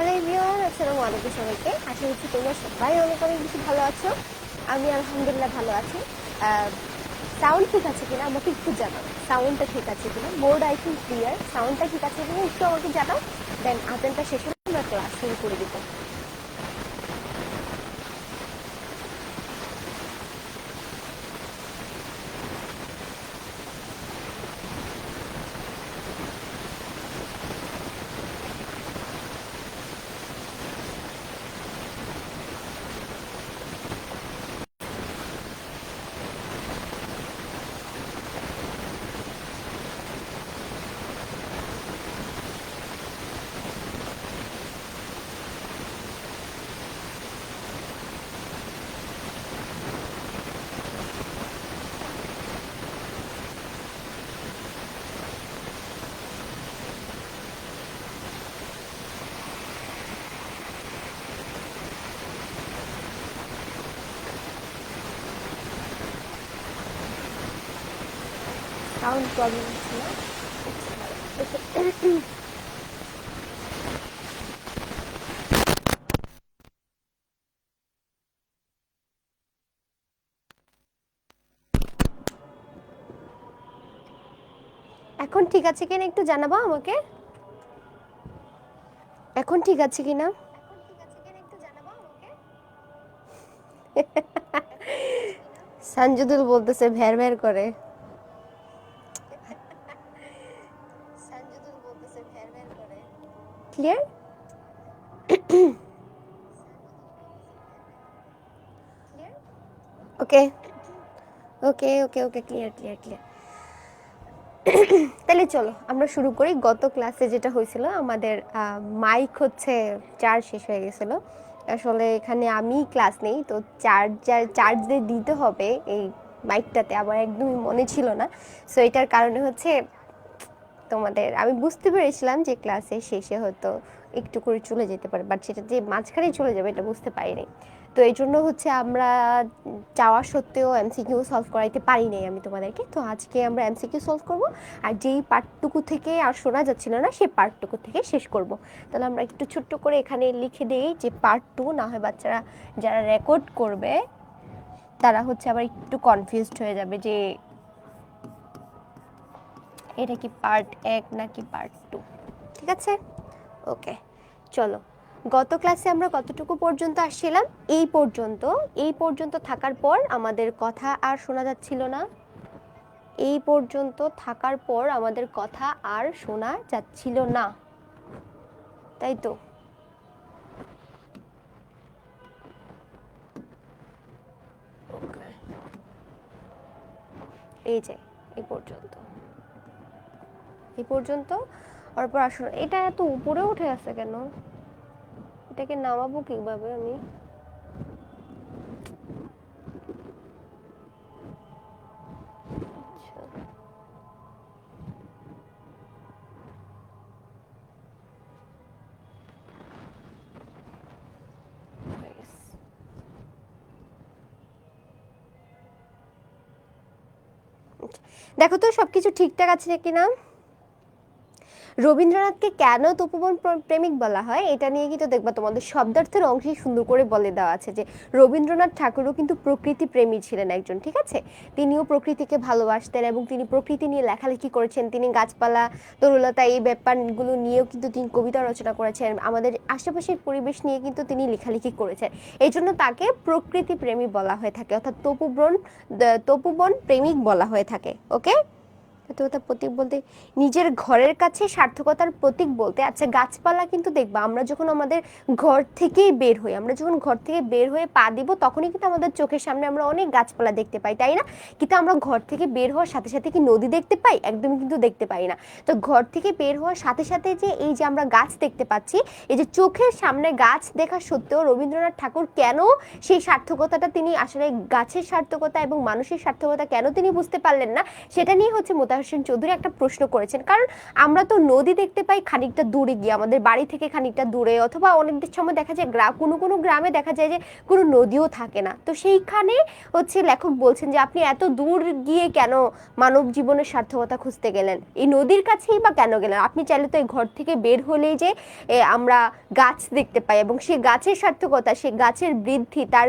Hello everyone, আসসালামু আলাইকুম সবাইকে। আশা করছি তোমরা সবাই অনেক অনেক বেশি ভালো আছো। আমি আলহামদুলিল্লাহ ভালো আছি। সাউন্ড ঠিক আছে কিনা আমাকে একটু জানাও। সাউন্ডটা ঠিক আছে কিনা? বোর্ড আই থিঙ্ক ক্লিয়ার সাউন্ডটা ঠিক আছে কিনা একটু আমাকে জানাও। দেন আজানটা শেষ হলে আমরা ক্লাস শুরু করে দিব। সাউন্ড প্রবলেম না এখন ঠিক আছে কিনা একটু জানাব আমাকে? এখন ঠিক আছে কিনা? সঞ্জুদুল বলতেছে, ভ্যার ভ্যার করে। Okay okay okay clear clear clear তাহলে চলো, আমরা শুরু করি। গত ক্লাসে যেটা হয়েছিল, আমাদের মাইক হচ্ছে চার্জ শেষ হয়ে গেছিল। আসলে এখানে আমি ক্লাস নেই, তো চার্জার চার্জ দিয়ে দিতে হবে এই মাইকটাতে আমার একদমই মনে ছিল না। সো এটার কারণে হচ্ছে তোমাদের, আমি বুঝতে পেরেছিলাম যে ক্লাসে শেষে হয়তো একটু করে চলে যেতে পারে বাট সেটা যে মাঝখানে চলে যাবে, এটা বুঝতে পারিনি। তো এই জন্য হচ্ছে আমরা চাওয়া সত্ত্বেও এমসিকিউ সলভ করাইতে পারি নাই আমি তোমাদেরকে। তো আজকে আমরা এমসিকিউ সলভ করব আর যেই পার্টটুকু থেকে আর শোনা যাচ্ছিল না, সেই পার্টটুকু থেকে শেষ করব। তাহলে আমরা একটু ছোট্ট করে এখানে লিখে দিই যে পার্ট টু না হয় বাচ্চারা যারা রেকর্ড করবে, তারা হচ্ছে আবার একটু কনফিউজড হয়ে যাবে যে এটা কি পার্ট এক নাকি পার্ট টু ঠিক আছে? ওকে চলো। গত ক্লাসে আমরা কতটুকু পর্যন্ত আসছিলাম? এই পর্যন্ত এই পর্যন্ত থাকার পর আমাদের কথা আর শোনা যাচ্ছিল না। এই পর্যন্ত থাকার পর আমাদের কথা আর শোনা যাচ্ছিল না। তাই তো? এই যে এই পর্যন্ত। এই পর্যন্ত তারপর আসলে এটা এত উপরে উঠে আছে কেন? এটাকে নামাবো কীভাবে আমি? আচ্ছা। আচ্ছা, দেখো তো সবকিছু ঠিকঠাক আছে কিনা? রবীন্দ্রনাথকে কেন তপোবন প্রেমিক বলা হয়, এটা নিয়ে কিন্তু দেখবা তোমাদের শব্দার্থের অংশে সুন্দর করে বলে দেওয়া আছে যে রবীন্দ্রনাথ ঠাকুরও কিন্তু প্রকৃতি প্রেমী ছিলেন একজন, ঠিক আছে? তিনিও প্রকৃতিকে ভালোবাসতেন এবং তিনি প্রকৃতি নিয়ে লেখালেখি করেছেন। তিনি গাছপালা, তরুলতা এই ব্যাপারগুলো নিয়েও কিন্তু তিনি কবিতা রচনা করেছেন। আমাদের আশেপাশের পরিবেশ নিয়ে কিন্তু তিনি লেখালেখি করেছেন। এই জন্য তাকে প্রকৃতি প্রেমী বলা হয়ে থাকে, অর্থাৎ তপুবন তপুবন প্রেমিক বলা হয়ে থাকে ওকে সার্থকতার প্রতীক বলতে, নিজের ঘরের কাছে সার্থকতার প্রতীক বলতে আচ্ছা গাছপালা কিন্তু দেখবা, আমরা যখন আমাদের ঘর থেকেই বের হই, আমরা যখন ঘর থেকে বের হয়ে পা দিব, তখনই কিন্তু আমাদের চোখের সামনে আমরা অনেক গাছপালা দেখতে পাই, তাই না? কিন্তু আমরা ঘর থেকে বের হওয়ার সাথে সাথে কি নদী দেখতে পাই? একদমই কিন্তু দেখতে পাই না। তো ঘর থেকে বের হওয়ার সাথে সাথে যে এই যে আমরা গাছ দেখতে পাচ্ছি, এই যে চোখের সামনে গাছ দেখা সত্ত্বেও রবীন্দ্রনাথ ঠাকুর কেন সেই সার্থকতাটা তিনি আসলে গাছের সার্থকতা এবং মানুষের সার্থকতা কেন তিনি বুঝতে পারলেন না, সেটা নিয়ে হচ্ছে মোতা হোসেন চৌধুরী একটা প্রশ্ন করেছেন। কারণ আমরা তো নদী দেখতে পাই খানিকটা দূরে গিয়ে, আমাদের বাড়ি থেকে খানিকটা দূরে অথবা অনেক সময় দেখা যায় গ্রাম কোনো কোনো গ্রামে দেখা যায় যে কোনো নদীও থাকে না। তো সেইখানে হচ্ছে লেখক বলছেন যে, আপনি এত দূর গিয়ে কেন মানব জীবনের সার্থকতা খুঁজতে গেলেন? এই নদীর কাছেই বা কেন গেলেন? আপনি চাইলে তো এই ঘর থেকে বের হলেই যে আমরা গাছ দেখতে পাই এবং সেই গাছের সার্থকতা, সেই গাছের বৃদ্ধি, তার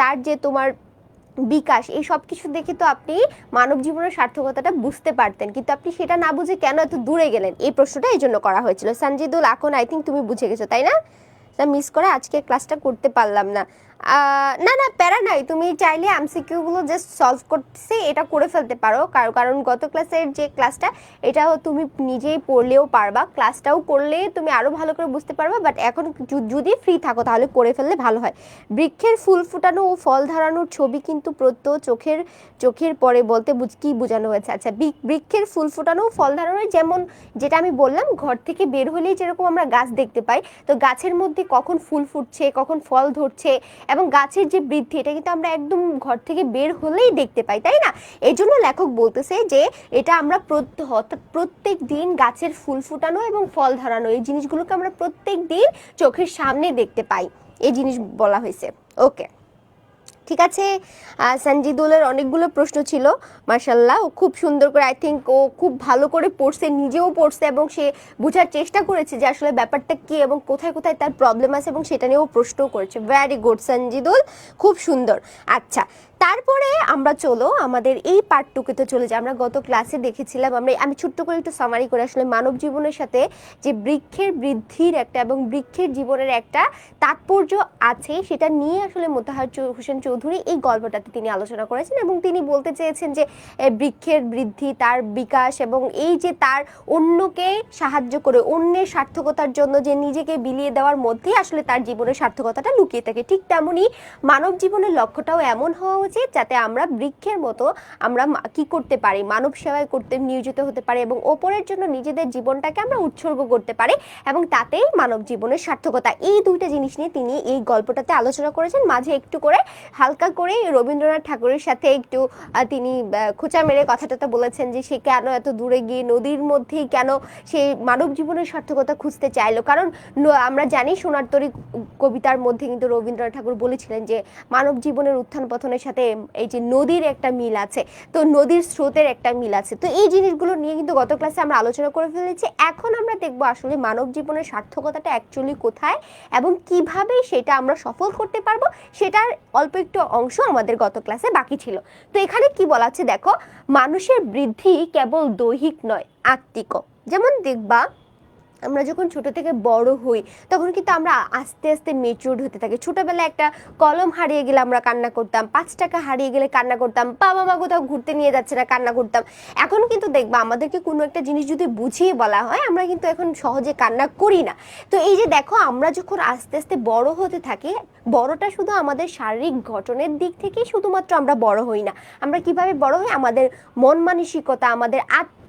তার যে তোমার বিকাশ, এই সব কিছু দেখে তো আপনি মানব জীবনের সার্থকতাটা বুঝতে পারতেন। কিন্তু আপনি সেটা না বুঝে কেন এত দূরে গেলেন? এই প্রশ্নটা এই জন্য করা হয়েছিল। সঞ্জিদুল এখন আই থিঙ্ক তুমি বুঝে গেছো, তাই না? মিস করে আজকে ক্লাসটা করতে পারলাম না। না না, প্যারা নাই। তুমি চাইলে এমসিকিউ গুলো জাস্ট সলভ করতেছে, এটা করে ফেলতে পারো। কার- কারণ গত ক্লাসের যে ক্লাসটা এটাও তুমি নিজেই পড়লেও পারবা। ক্লাসটাও করলে তুমি আরও ভালো করে বুঝতে পারবা বাট এখন যদি ফ্রি থাকো, তাহলে করে ফেললে ভালো হয়। বৃক্ষের ফুল ফুটানো ও ফল ধরানোর ছবি কিন্তু প্রত্যহ চোখের চোখের পরে বলতে কি বোঝানো হয়েছে? আচ্ছা বৃক্ষের ফুল ফুটানো ও ফল ধরানোর যেমন, যেটা আমি বললাম, ঘর থেকে বের হলেই যেরকম আমরা গাছ দেখতে পাই, তো গাছের মধ্যে কখন ফুল ফুটছে, কখন ফল ধরছে এবং গাছের যে বৃদ্ধি, এটা কিন্তু আমরা একদম ঘর থেকে বের হলেই দেখতে পাই, তাই না? এই জন্য লেখক বলতেছে যে এটা আমরা প্রত্যেক দিন গাছের ফুল ফুটানো এবং ফল ধরানো, এই জিনিসগুলোকে আমরা প্রত্যেক দিন চোখের সামনে দেখতে পাই। এই জিনিস বলা হয়েছে। ওকে। ঠিক আছে? সঞ্জিদুলের অনেকগুলো প্রশ্ন ছিল মার্শাল্লাহ ও খুব সুন্দর করে আই থিঙ্ক ও খুব ভালো করে পড়ছে, নিজেও পড়ছে এবং সে বোঝার চেষ্টা করেছে যে আসলে ব্যাপারটা কি এবং কোথায় কোথায় তার প্রবলেম আছে এবং সেটা নিয়েও প্রশ্নও করেছে। Very good Sanjidul. খুব সুন্দর। আচ্ছা তারপরে আমরা চলো আমাদের এই পার্টটুকুতে চলে যাই। আমরা গত ক্লাসে দেখেছিলাম, আমরা আমি ছোট্ট করে একটু সামারি করে আসলে মানব জীবনের সাথে যে বৃক্ষের বৃদ্ধির একটা এবং বৃক্ষের জীবনের একটা তাৎপর্য আছে, সেটা নিয়ে আসলে মোতাহার হোসেন চৌধুরী এই গল্পটাতে তিনি আলোচনা করেছেন এবং তিনি বলতে চেয়েছেন যে বৃক্ষের বৃদ্ধি, তার বিকাশ এবং এই যে তার অন্যকে সাহায্য করে, অন্যের সার্থকতার জন্য যে নিজেকে বিলিয়ে দেওয়ার মধ্যেই আসলে তার জীবনের সার্থকতাটা লুকিয়ে থাকে। ঠিক তেমনই মানব জীবনের লক্ষ্যটাও এমন হওয়া উচিত যাতে আমরা বৃক্ষের মতো আমরা কি করতে পারি, মানব সেবায় করতে, নিয়োজিত হতে পারি এবং ওপরের জন্য নিজেদের জীবনটাকে আমরা উৎসর্গ করতে পারি এবং তাতেই মানব জীবনের সার্থকতা। এই দুইটা জিনিস নিয়ে তিনি এই গল্পটাতে আলোচনা করেছেন। মাঝে একটু করে হালকা করে রবীন্দ্রনাথ ঠাকুরের সাথে একটু তিনি খোঁচা মেরে কথাটাতে বলেছেন যে সে কেন এত দূরে গিয়ে নদীর মধ্যেই কেন সে মানব জীবনের সার্থকতা খুঁজতে চাইলো? কারণ আমরা জানি সোনার তরী কবিতার মধ্যে কিন্তু রবীন্দ্রনাথ ঠাকুর বলেছিলেন যে মানব জীবনের উত্থান পথনের সাথে এই যে নদীর একটা মিল আছে, তো নদীর স্রোতের একটা মিল আছে। তো এই জিনিসগুলো নিয়ে কিন্তু গত ক্লাসে আমরা আলোচনা করে ফেলেছি। এখন আমরা দেখব আসলে মানব জীবনের সার্থকতাটা অ্যাকচুয়ালি কোথায় এবং কীভাবে সেটা আমরা সফল করতে পারব, সেটার অল্প একটু অংশ আমাদের গত ক্লাসে বাকি ছিল। তো এখানে কি বলা আছে দেখো, মানুষের বৃদ্ধি কেবল দৈহিক নয়, আত্মিকও। যেমন দেখবা আমরা যখন ছোট থেকে বড় হই, তখন কিন্তু আমরা আস্তে আস্তে মেচুর হতে থাকি। ছোটবেলায় একটা কলম হারিয়ে গেলে আমরা কান্না করতাম, পাঁচ টাকা হারিয়ে গেলে কান্না করতাম, বাবা মা কোথাও ঘুরতে নিয়ে যাচ্ছে না, কান্না করতাম। এখন কিন্তু দেখবা আমাদেরকে কোনো একটা জিনিস যদি বুঝিয়ে বলা হয়, আমরা কিন্তু এখন সহজে কান্না করি না। তো এই যে দেখো, আমরা যখন আস্তে আস্তে বড় হতে থাকি, বড়টা শুধু আমাদের শারীরিক গঠনের দিক থেকেই শুধুমাত্র আমরা বড় হই না। আমরা কীভাবে বড় হই? আমাদের মন মানসিকতা, আমাদের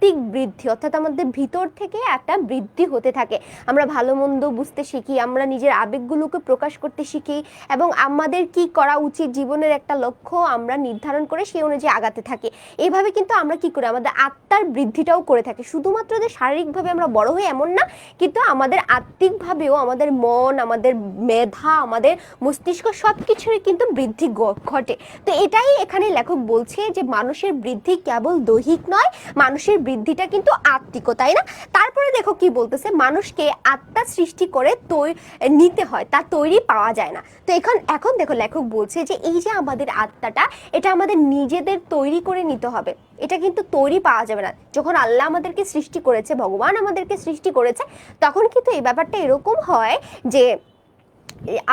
আত্মিক বৃদ্ধি, অর্থাৎ আমাদের ভিতর থেকে একটা বৃদ্ধি হতে থাকে। আমরা ভালো মন্দ বুঝতে শিখি, আমরা নিজের আবেগগুলোকে প্রকাশ করতে শিখি এবং আমাদের কি করা উচিত জীবনের একটা লক্ষ্য আমরা নির্ধারণ করে সেই অনুযায়ী আগাতে থাকি। এভাবে কিন্তু আমরা কি করি? আমাদের আত্মার বৃদ্ধিটাও করে থাকি। শুধুমাত্র যে শারীরিকভাবে আমরা বড় হই এমন না, কিন্তু আমাদের আত্মিকভাবেও আমাদের মন, আমাদের মেধা, আমাদের মস্তিষ্ক সব কিছুরই কিন্তু বৃদ্ধি ঘটে। তো এটাই এখানে লেখক বলছে যে মানুষের বৃদ্ধি কেবল দৈহিক নয়, মানুষের বৃদ্ধিটা কিন্তু আত্মিক তাই না? তারপরে দেখো কি বলতেছে, মানুষকে আত্মা সৃষ্টি করে তৈ- নিতে হয় তার তৈরি পাওয়া যায় না। তো এখন এখন দেখো লেখক বলছে যে এই যে আমাদের আত্মাটা, এটা আমাদের নিজেদের তৈরি করে নিতে হবে। এটা কিন্তু তৈরি পাওয়া যাবে না। যখন আল্লাহ আমাদেরকে সৃষ্টি করেছে, ভগবান আমাদেরকে সৃষ্টি করেছে, তখন কিন্তু এই ব্যাপারটা এরকম হয় যে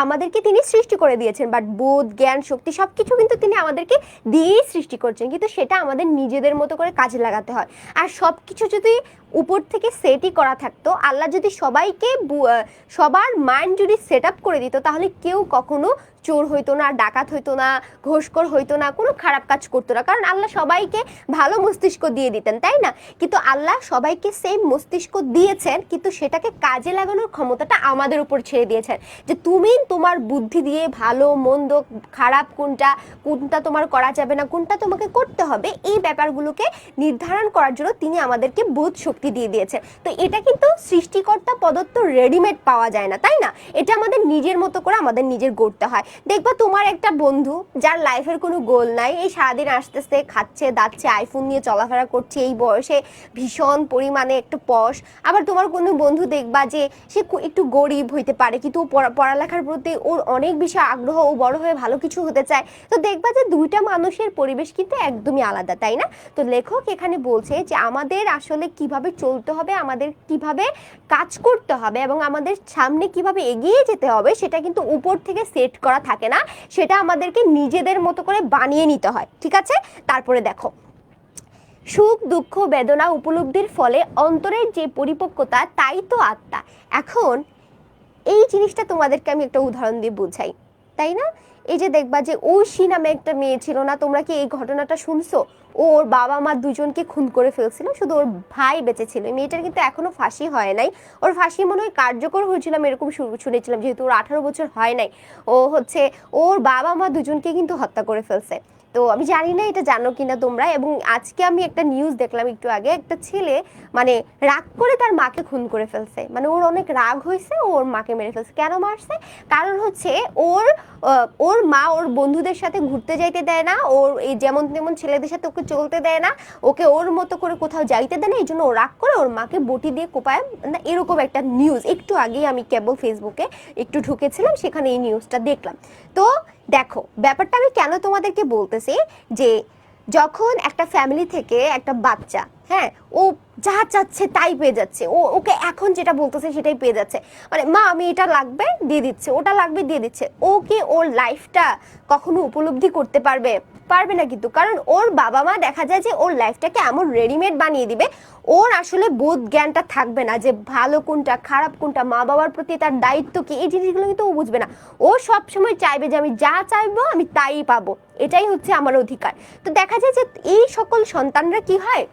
আমাদেরকে তিনি সৃষ্টি করে দিয়েছেন বাট বোধ, জ্ঞান, শক্তি সব কিছু কিন্তু তিনি আমাদেরকে দিয়েই সৃষ্টি করছেন, কিন্তু সেটা আমাদের নিজেদের মতো করে কাজে লাগাতে হয়। আর সব কিছু যদি উপর থেকে সেটই করা থাকতো, আল্লাহ যদি সবাইকে সবার মাইন্ড যদি সেট আপ করে দিত, তাহলে কেউ কখনো চোর হইতো না, ডাকাত হইতো না, ঘোষকর হইতো না, কোনো খারাপ কাজ করতো না। কারণ আল্লাহ সবাইকে ভালো মস্তিষ্ক দিয়ে দিতেন, তাই না? কিন্তু আল্লাহ সবাইকে সেম মস্তিষ্ক দিয়েছেন, কিন্তু সেটাকে কাজে লাগানোর ক্ষমতাটা আমাদের উপর ছেড়ে দিয়েছেন। যে তুমি তোমার বুদ্ধি দিয়ে ভালো, মন্দ, খারাপ কোনটা কোনটা তোমার করা যাবে না, কোনটা তোমাকে করতে হবে, এই ব্যাপারগুলোকে নির্ধারণ করার জন্য তিনি আমাদেরকে বোধ শক্তি দিয়ে দিয়েছেন। তো এটা কিন্তু সৃষ্টিকর্তা প্রদত্ত রেডিমেড পাওয়া যায় না, তাই না? এটা আমাদের নিজের মতো করে আমাদের নিজের গড়তে হয়। দেখবা তোমার একটা বন্ধু যার লাইফের কোনো গোল নাই, এই সারাদিন আসতে আসতে খাচ্ছে, দাচ্ছে আইফোন নিয়ে চলাফেরা করছে, এই বয়সে ভীষণ পরিমাণে একটু পশ আবার তোমার কোনো বন্ধু দেখবা যে সে একটু গরিব হইতে পারে, কিন্তু পড়ালেখার প্রতি ওর অনেক বেশি আগ্রহ, ও বড় হয়ে ভালো কিছু হতে চায়। তো দেখবা যে দুইটা মানুষের পরিবেশ কিন্তু একদমই আলাদা, তাই না? তো লেখক এখানে বলছে যে আমাদের আসলে কীভাবে চলতে হবে, আমাদের কীভাবে কাজ করতে হবে এবং আমাদের সামনে কীভাবে এগিয়ে যেতে হবে, সেটা কিন্তু উপর থেকে সেট করা থাকে না, সেটা আমাদেরকে নিজেদের মতো করে বানিয়ে নিতে হয়, ঠিক আছে? তারপরে দেখো। সুখ, দুঃখ, বেদনা উপলব্ধির ফলে অন্তরের যে পরিপক্কতা, তাই তো আত্মা। এখন এই জিনিসটা তোমাদেরকে আমি একটা উদাহরণ দিয়ে বুঝাই, তাই না? এই যে দেখবা যে ঐশী নামে একটা মেয়ে ছিল না, তোমরা কি এই ঘটনাটা শুনছো? ওর বাবা মা দুজনকে খুন করে ফেলছিল, শুধু ওর ভাই বেঁচে ছিল। মেয়েটার কিন্তু এখনও ফাঁসি হয় নাই। ওর ফাঁসি মনে হয় কার্যকর হয়েছিলাম এরকম শুনেছিলাম, যেহেতু ওর আঠারো বছর হয় নাই। ও হচ্ছে, ওর বাবা মা দুজনকে কিন্তু হত্যা করে ফেলছে। তো আমি জানি না এটা জানো কিনা তোমরা, এবং আজকে আমি একটা নিউজ দেখলাম একটু আগে, একটা ছেলে মানে রাগ করে তার মাকে খুন করে ফেলছে। মানে ওর অনেক রাগ হয়েছে ওর মাকে মেরে ফেলছে। কেন মারছে? কারণ হচ্ছে ওর ওর মা ওর বন্ধুদের সাথে ঘুরতে যাইতে দেয় না, ওর এই যেমন তেমন ছেলেদের সাথে ওকে চলতে দেয় না, ওকে ওর মতো করে কোথাও যাইতে দেয় না, এই জন্য ও রাগ করে ওর মাকে বটি দিয়ে কোপায়। না, এরকম একটা নিউজ একটু আগেই আমি কেবল ফেসবুকে একটু ঢুকেছিলাম, সেখানে এই নিউজটা দেখলাম। তো দেখো, ব্যাপারটা আমি কেন তোমাদেরকে বলতেছি যে যখন একটা ফ্যামিলি থেকে একটা বাচ্চা হ্যাঁ ও যা চাচ্ছে তাই পেয়ে যাচ্ছে। ও, ওকে এখন যেটা বলতেছে সেটাই পেয়ে যাচ্ছে। মানে মা, আমি এটা লাগবে, দিয়ে দিচ্ছে, ওটা লাগবে, দিয়ে দিচ্ছে। ও কি ওর লাইফটা কখনো উপলব্ধি করতে পারবে? পারবে না কিন্তু। কারণ ওর বাবা মা দেখা যায় যে ওর লাইফটাকে এমন রেডিমেড বানিয়ে দিবে, ওর আসলে বোধ জ্ঞানটা থাকবে না যে ভালো কোনটা, খারাপ কোনটা মা বাবার প্রতি তার দায়িত্ব কি, এই জিনিসগুলো কিন্তু ও বুঝবে না। ও সবসময় চাইবে যে আমি যা চাইব আমি তাই পাবো, এটাই হচ্ছে আমার অধিকার। তো দেখা যায় যে এই সকল সন্তানরা কি হয়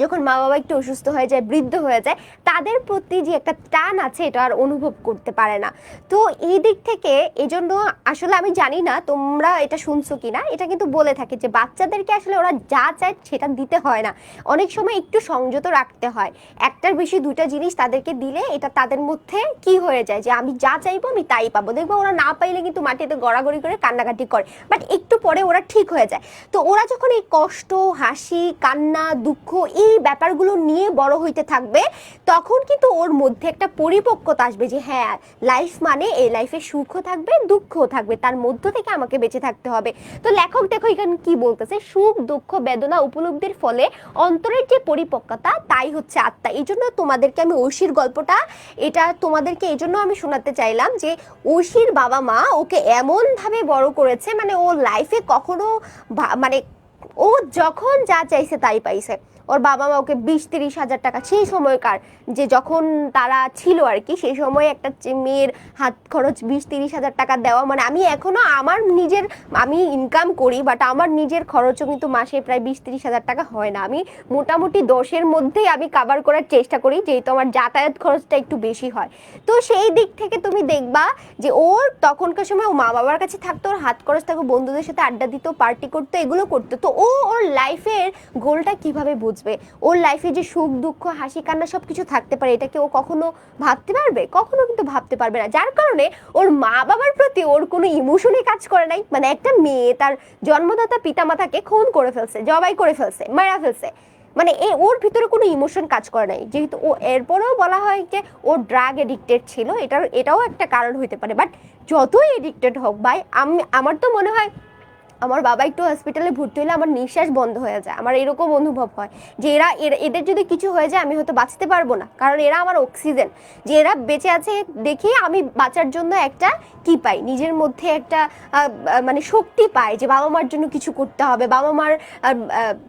যখন মা বাবা একটু অসুস্থ হয়ে যায়, বৃদ্ধ হয়ে যায়, তাদের প্রতি যে একটা টান আছে, এটা আর অনুভব করতে পারে না। তো এই দিক থেকে এজন্য আসলে আমি জানি না তোমরা এটা শুনছো কি না এটা কিন্তু বলে থাকে যে বাচ্চাদেরকে আসলে ওরা যা চায় সেটা দিতে হয় না। অনেক সময় একটু সংযত রাখতে হয়। একটার বেশি দুটা জিনিস তাদেরকে দিলে এটা তাদের মধ্যে কি হয়ে যায় যে আমি যা চাইব আমি তাই পাবো। দেখব ওরা না পাইলে কিন্তু মাটিতে গড়াগড়ি করে কান্নাকাটি করে। বাট একটু পরে ওরা ঠিক হয়ে যায়। তো ওরা যখন এই কষ্ট, হাসি, কান্না, দুঃখ এই ব্যাপারগুলো নিয়ে বড় হইতে থাকবে, তখন কিন্তু ওর মধ্যে একটা পরিপক্কতা আসবে যে হ্যাঁ লাইফ মানে এই লাইফে সুখও থাকবে, দুঃখও থাকবে, তার মধ্য থেকে আমাকে বেঁচে থাকতে হবে। তো লেখক দেখো এখানে কি বলতেছে, সুখ, দুঃখ, বেদনা উপলব্ধির ফলে অন্তরের যে পরিপক্কতা, তাই হচ্ছে আত্মা। এই জন্য তোমাদেরকে আমি ঐশীর গল্পটা, এটা তোমাদেরকে এই জন্য আমি শোনাতে চাইলাম যে ঐশীর বাবা মা ওকে এমনভাবে বড় করেছে মানে ও লাইফে কখনো মানে ও যখন যা চাইছে তাই পাইছে। ওর বাবা মা ওকে বিশ তিরিশ হাজার টাকা, সেই সময়কার যে যখন তারা ছিল আর কি, সেই সময় একটা মেয়ের হাত খরচ বিশ তিরিশ হাজার টাকা দেওয়া মানে আমি এখনও আমার নিজের, আমি ইনকাম করি বাট আমার নিজের খরচও কিন্তু মাসে প্রায় বিশ তিরিশ হাজার টাকা হয় না। আমি মোটামুটি দশের মধ্যেই আমি কাভার করার চেষ্টা করি, যেহেতু আমার যাতায়াত খরচটা একটু বেশি হয়। তো সেই দিক থেকে তুমি দেখবা যে ওর তখনকার সময় ও মা বাবার কাছে থাকতো, ওর হাত খরচ থাকতো, বন্ধুদের সাথে আড্ডা দিত পার্টি করতো, এগুলো করতো। তো ও ওর লাইফের গোলটা কীভাবে বুঝবে? ওর লাইফে যে সুখ, দুঃখ, হাসি, কান্না সব কিছু থাকতে পারে এটাকে ও কখনো ভাবতে পারবে? কখনো কিন্তু ভাবতে পারবে না। যার কারণে ওর মা বাবার প্রতি ওর কোনো ইমোশনই কাজ করে নাই। মানে একটা মেয়ে তার জন্মদাতা পিতামাতাকে খুন করে ফেলছে, জবাই করে ফেলছে, মারা ফেলছে। মানে এ, ওর ভিতরে কোনো ইমোশন কাজ করে নাই। যেহেতু ও, এরপরেও বলা হয় যে ও ড্রাগ এডিক্টেড ছিল, এটার, এটাও একটা কারণ হইতে পারে। বাট যতই এডিক্টেড হোক ভাই, আমি, আমার তো মনে হয় আমার বাবা একটু হসপিটালে ভর্তি হলে আমার নিঃশ্বাস বন্ধ হয়ে যায়। আমার এরকম অনুভব হয় যে এরা এদের যদি কিছু হয়ে যায়, আমি হয়তো বাঁচতে পারব না। কারণ এরা আমার অক্সিজেন যে এরা বেঁচে আছে, দেখে আমি বাঁচার জন্য একটা কি পাই নিজের মধ্যে একটা মানে শক্তি পায় যে বাবা মার জন্য কিছু করতে হবে, বাবা মার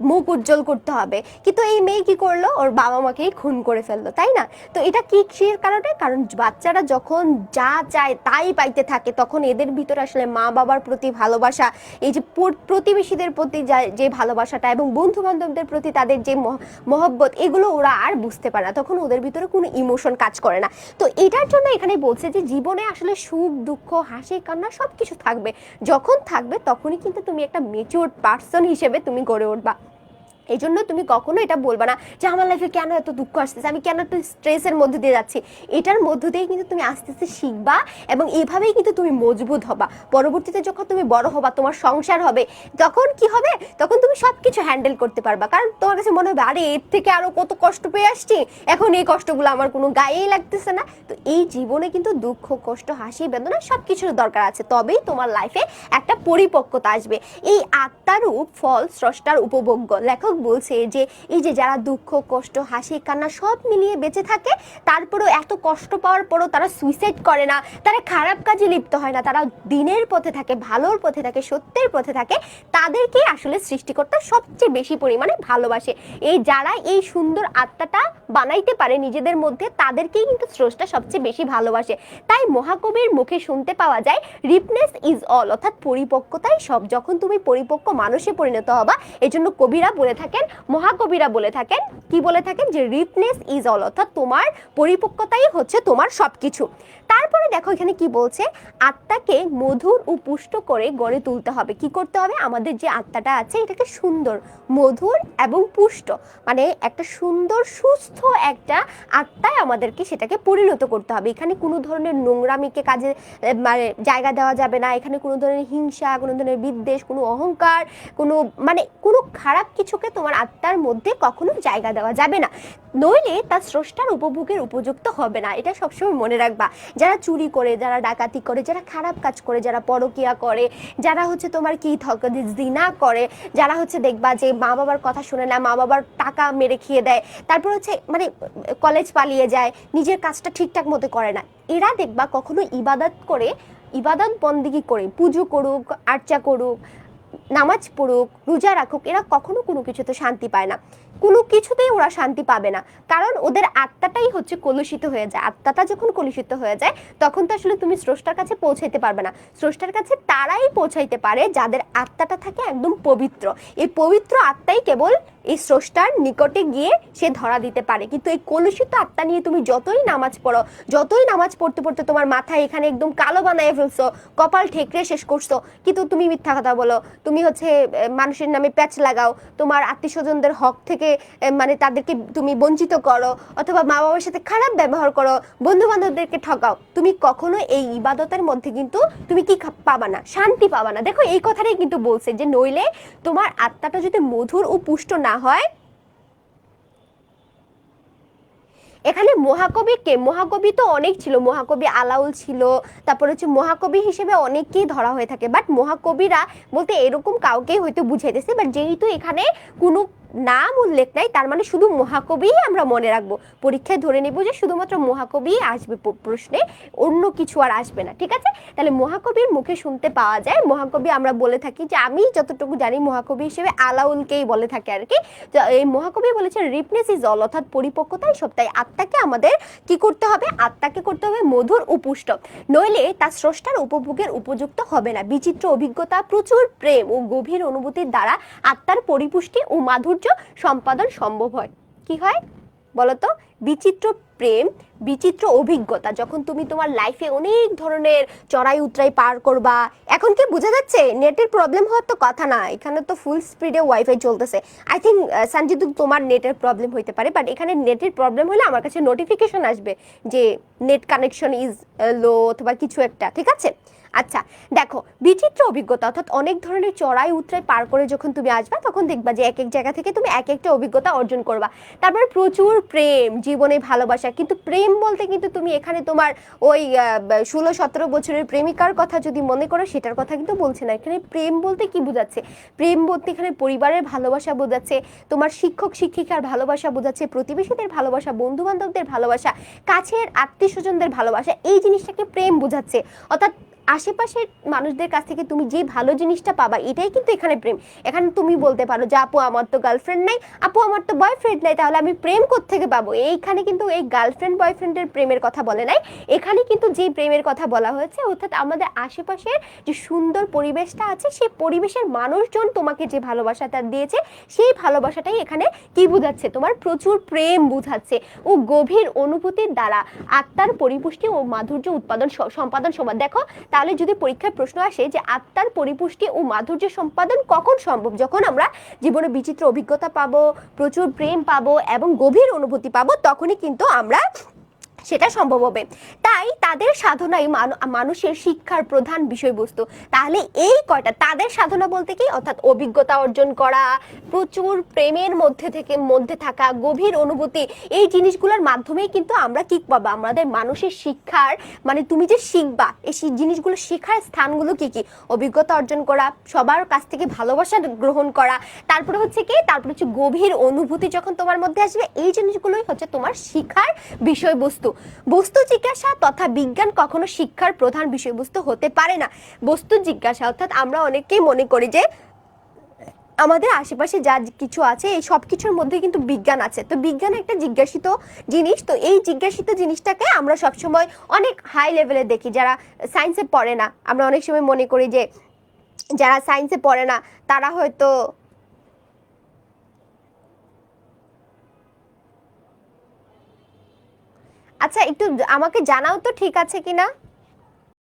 মুখ উজ্জ্বল করতে হবে। কিন্তু এই মেয়ে কি করল? ওর বাবা মাকেই খুন করে ফেলল, তাই না? তো এটা কি কিসের কারণে? কারণ বাচ্চারা যখন যা চায় তাই পাইতে থাকে, তখন এদের ভিতরে আসলে মা বাবার প্রতি ভালোবাসা, এই যে প্রতিবেশীদের প্রতি যে ভালোবাসাটা এবং বন্ধু বান্ধবদের প্রতি তাদের যে মহ- মহব্বত, এগুলো ওরা আর বুঝতে পারে না। তখন ওদের ভিতরে কোনো ইমোশন কাজ করে না। তো এটার জন্য এখানে বলছে যে জীবনে আসলে সুখ, দুঃখ হাসি, কান্না সব কিছু থাকবে। যখন থাকবে তখনই কিন্তু তুমি একটা মেচিওর পার্সন হিসেবে তুমি গড়ে উঠবা। এই জন্য তুমি কখনো এটা বলবা না যে আমার লাইফে কেন এত দুঃখ আসতেছে? আমি কেন এত স্ট্রেসের মধ্যে দিয়ে যাচ্ছি? এটার মধ্য দিয়ে কিন্তু তুমি আস্তে আস্তে শিখবা এবং এভাবেই কিন্তু তুমি মজবুত হবা। পরবর্তীতে যখন তুমি বড় হবা, তোমার সংসার হবে, তখন কি হবে? তখন তুমি সব কিছু হ্যান্ডেল করতে পারবা। কারণ তোমার কাছে মনে হবে, আরে, এর থেকে আরও কত কষ্ট পেয়ে আসছি? এখন এই কষ্টগুলো আমার কোনো গায়েই লাগতেছে না। তো এই জীবনে কিন্তু দুঃখ, কষ্ট, হাসি, বেদনা সব কিছুর দরকার আছে। তবেই তোমার লাইফে একটা পরিপক্কতা আসবে। এই আত্মারূপ ফল স্রষ্টার উপভোগ্য। লেখক বলছে যে এই যে যারা দুঃখ, কষ্ট, হাসি, কান্না সব মিলিয়ে বেঁচে থাকে, তারপরেও এত কষ্ট পাওয়ার পরও তারা সুইসাইড করে না। তারা খারাপ কাজে লিপ্ত হয় না। তারা দিনের পথে থাকে, ভালোর পথে থাকে, সত্যের পথে থাকে। তাদেরকে আসলে সৃষ্টিকর্তা সবচেয়ে বেশি পরিমাণে ভালোবাসে। এই যারা এই সুন্দর আত্মাটা বানাইতে পারে নিজেদের মধ্যে, তাদেরকেই কিন্তু স্রষ্টা সবচেয়ে বেশি ভালোবাসে। তাই মহাকবির মুখে শুনতে পাওয়া যায়, রিপনেস ইজ অল অর্থাৎ পরিপক্কতাই সব। যখন তুমি পরিপক্ক মানুষে পরিণত হবা, এজন্য কবিরা বলে থাকেন, মহাকবিরা বলে থাকেন। কি বলে থাকেন? যে রিপনেস ইজ অল, অর্থাৎ তোমার পরিপক্কতাই হচ্ছে তোমার সবকিছু। তারপরে দেখো এখানে কি বলছে? আত্মাকে মধুর ও পুষ্ট করে গড়ে তুলতে হবে। কি করতে হবে? আমাদের যে আত্মাটা আছে, এটাকে সুন্দর, মধুর এবং পুষ্ট। মানে একটা সুন্দর, সুস্থ একটা আত্মায় আমাদেরকে সেটাকে পরিণত করতে হবে। এখানে কোনো ধরনের নোংরামিকে কাজে মানে জায়গা দেওয়া যাবে না। এখানে কোনো ধরনের হিংসা, কোনো ধরনের বিদ্বেষ, কোনো অহংকার, কোনো মানে কোনো খারাপ কিছুকে তোমার আত্মার মধ্যে কখনো জায়গা দেওয়া যাবে না। নইলে তার স্রষ্টার উপভোগের উপযুক্ত হবে না। এটা সবসময় মনে রাখবা। যারা চুরি করে, যারা ডাকাতি করে, যারা খারাপ কাজ করে, যারা পরকিয়া করে, যারা হচ্ছে তোমার কি জিনা করে, যারা হচ্ছে দেখবা যে মা বাবার কথা শুনে না, মা বাবার টাকা মেরে খেয়ে দেয়, তারপর হচ্ছে মানে কলেজ পালিয়ে যায়, নিজের কাজটা ঠিকঠাক মতো করে না। এরা দেখবা কখনো ইবাদত করে, ইবাদত বন্দিগি করে, পুজো করুক, আর্চা করুক নামাজ পড়ুক, রোজা রাখুক, এরা কখনো কোনো কিছুতে শান্তি পায় না। কোনো কিছুতেই ওরা শান্তি পাবে না। কারণ ওদের আত্মাটাই হচ্ছে কলুষিত হয়ে যায়। আত্মাটা যখন কলুষিত হয়ে যায়, তখন তো আসলে তুমি স্রষ্টার কাছে পৌঁছাইতে পারবে না। স্রষ্টার কাছে তারাই পৌঁছাইতে পারে যাদের আত্মাটা থাকে একদম পবিত্র। এই পবিত্র আত্মাই কেবল এই স্রষ্টার নিকটে গিয়ে সে ধরা দিতে পারে। কিন্তু এই কলুষিত আত্মা নিয়ে তুমি যতই নামাজ পড়ো, যতই নামাজ পড়তে পড়তে তোমার মাথায় এখানে একদম কালো বানায় ফেলছো, কপাল ঠেকরে শেষ করছ, কিন্তু তুমি মিথ্যা কথা বলো। তুমি হচ্ছে মানুষের নামে প্যাচ লাগাও, তোমার আত্মীয় স্বজনদের হক থেকে মানে তাদেরকে তুমি বঞ্চিত করো, অথবা মা বাবার সাথে খারাপ ব্যবহার করো বন্ধু বান্ধবদেরকে ঠকাও। তুমি কখনো এই ইবাদতের মধ্যে কিন্তু তুমি কি পাবা না, শান্তি পাবা না। দেখো এই কথাটাই কিন্তু বলছে যে নইলে তোমার আত্মাটা যদি মধুর ও পুষ্ট না হয়? এখানে মহাকবি কে? মহাকবি তো অনেক ছিল, মহাকবি আলাউল ছিল, তারপর হচ্ছে মহাকবি হিসেবে অনেককেই ধরা হয়ে থাকে। বাট মহাকবিরা বলতে এরকম কাউকে হয়তো বুঝাইতেছে বাট যেহেতু এখানে কোনো নাম উল্লেখ নাই, তার মানে শুধু মহাকবিই আমরা মনে রাখব। পরীক্ষায় ধরে নেব যে শুধুমাত্র মহাকবিই আসবে প্রশ্নে, অন্য কিছু আর আসবে না, ঠিক আছে? তাহলে মহাকবির মুখে শুনতে পাওয়া যায়, মহাকবি আমরা বলে থাকি যে, আমি যতটুকু জানি মহাকবি হিসেবে আলাউলকেই বলে থাকে আর কি। এই মহাকবি বলেছেন, রিপনেস ইজ অল অর্থাৎ পরিপক্কতাই সব, তাই আত্মাকে আমাদের কি করতে হবে? আত্মাকে করতে হবে মধুর উপুষ্ট। নইলে তার স্রষ্টার উপভোগের উপযুক্ত হবে না। বিচিত্র অভিজ্ঞতা, প্রচুর প্রেম ও গভীর অনুভূতির দ্বারা আত্মার পরিপুষ্টি ও মাধুর্য সম্পাদন সম্ভব হয়। কি হয়? বলতো, বিচিত্র প্রেম, বিচিত্র অভিজ্ঞতা, যখন তুমি তোমার লাইফে অনেক ধরনের চড়াই উতরাই পার করবা। এখন কি বোঝা যাচ্ছে? নেটের প্রবলেম হওয়ার তো কথা না। এখানে তো ফুল স্পিডে ওয়াইফাই চলতেছে। আই থিঙ্ক সঞ্জিদু তোমার নেটের প্রবলেম হইতে পারে বাট এখানে নেটের প্রবলেম হলে আমার কাছে নোটিফিকেশন আসবে যে নেট কানেকশন ইজ লো অথবা কিছু একটা, ঠিক আছে? আচ্ছা দেখো, বিচিত্র অভিজ্ঞতা, অর্থাৎ অনেক ধরনের চড়াই উতরাই পার করে যখন তুমি আসবা, তখন দেখবা যে এক এক জায়গা থেকে তুমি এক একটা অভিজ্ঞতা অর্জন করবা। তারপরে প্রচুর প্রেম, জীবনে ভালোবাসা, কিন্তু প্রেম বলতে কিন্তু তুমি এখানে তোমার ওই ষোলো, সতেরো বছরের প্রেমিকার কথা যদি মনে করো, সেটার কথা কিন্তু বলছে না। এখানে প্রেম বলতে কি বোঝাচ্ছে? প্রেম বলতে এখানে পরিবারের ভালোবাসা বোঝাচ্ছে, তোমার শিক্ষক, শিক্ষিকার ভালোবাসা বোঝাচ্ছে, প্রতিবেশীদের ভালোবাসা বন্ধু বান্ধবদের ভালোবাসা, কাছের আত্মীয় স্বজনদের ভালোবাসা, এই জিনিসটাকে প্রেম বোঝাচ্ছে। অর্থাৎ আশেপাশের মানুষদের কাছ থেকে তুমি যে ভালো জিনিসটা পাবা, এটাই কিন্তু এখানে প্রেম। এখানে তুমি বলতে পারো যে, আপু, আমার তো গার্লফ্রেন্ড নাই। আপু, আমার তো বয়ফ্রেন্ড নাই, তাহলে আমি প্রেম থেকে পাবো? এইখানে কিন্তু এই গার্লফ্রেন্ড বয়ফ্রেন্ডের প্রেমের কথা বলে নাই। এখানে কিন্তু যে প্রেমের কথা বলা হয়েছে, অর্থাৎ আমাদের আশেপাশের যে সুন্দর পরিবেশটা আছে, সেই পরিবেশের মানুষজন তোমাকে যে ভালোবাসাটা দিয়েছে, সেই ভালোবাসাটাই এখানে কি বোঝাচ্ছে? তোমার প্রচুর প্রেম বোঝাচ্ছে। ও গভীর অনুভূতির দ্বারা আত্মার পরিপুষ্টি ও মাধুর্য উৎপাদন সম্পাদন সমান দেখো তাহলে যদি পরীক্ষায় প্রশ্ন আসে যে আত্মার পরিপুষ্টি ও মাধুর্য সম্পাদন কখন সম্ভব? যখন আমরা জীবনে বিচিত্র অভিজ্ঞতা পাবো, প্রচুর প্রেম পাবো এবং গভীর অনুভূতি পাবো, তখনই কিন্তু আমরা সেটা সম্ভব হবে। তাই তাদের সাধনাই মানুষের শিক্ষার প্রধান বিষয়বস্তু। তাহলে এই কয়টা? তাদের সাধনা বলতে কি? অর্থাৎ অভিজ্ঞতা অর্জন করা, প্রচুর প্রেমের মধ্যে থেকে, মধ্যে থাকা, গভীর অনুভূতি, এই জিনিসগুলোর মাধ্যমেই কিন্তু আমরা কি পাবো? আমাদের মানুষের শিক্ষার মানে তুমি যে শিখবা, এই জিনিসগুলো শেখার স্থানগুলো কি কি? অভিজ্ঞতা অর্জন করা, সবার কাছ থেকে ভালোবাসা গ্রহণ করা, তারপরে হচ্ছে কি? তারপরে হচ্ছে গভীর অনুভূতি যখন তোমার মধ্যে আসবে, এই জিনিসগুলোই হচ্ছে তোমার শিক্ষার বিষয়বস্তু। বস্তু জিজ্ঞাসা তথা বিজ্ঞান কখনো শিক্ষার প্রধান বিষয়বস্তু হতে পারে না। বস্তু জিজ্ঞাসা, অর্থাৎ আমরা অনেকেই মনে করি যে, আমাদের আশেপাশে যা কিছু আছে, এই সব কিছুর মধ্যে কিন্তু বিজ্ঞান আছে। তো বিজ্ঞান একটা জিজ্ঞাসিত জিনিস, তো এই জিজ্ঞাসিত জিনিসটাকে আমরা সবসময় অনেক হাই লেভেলে দেখি। যারা সায়েন্সে পড়ে না, আমরা অনেক সময় মনে করি যে, যারা সায়েন্সে পড়ে না, তারা হয়তো আচ্ছা একটু আমাকে জানাও তো ঠিক আছে কিনা।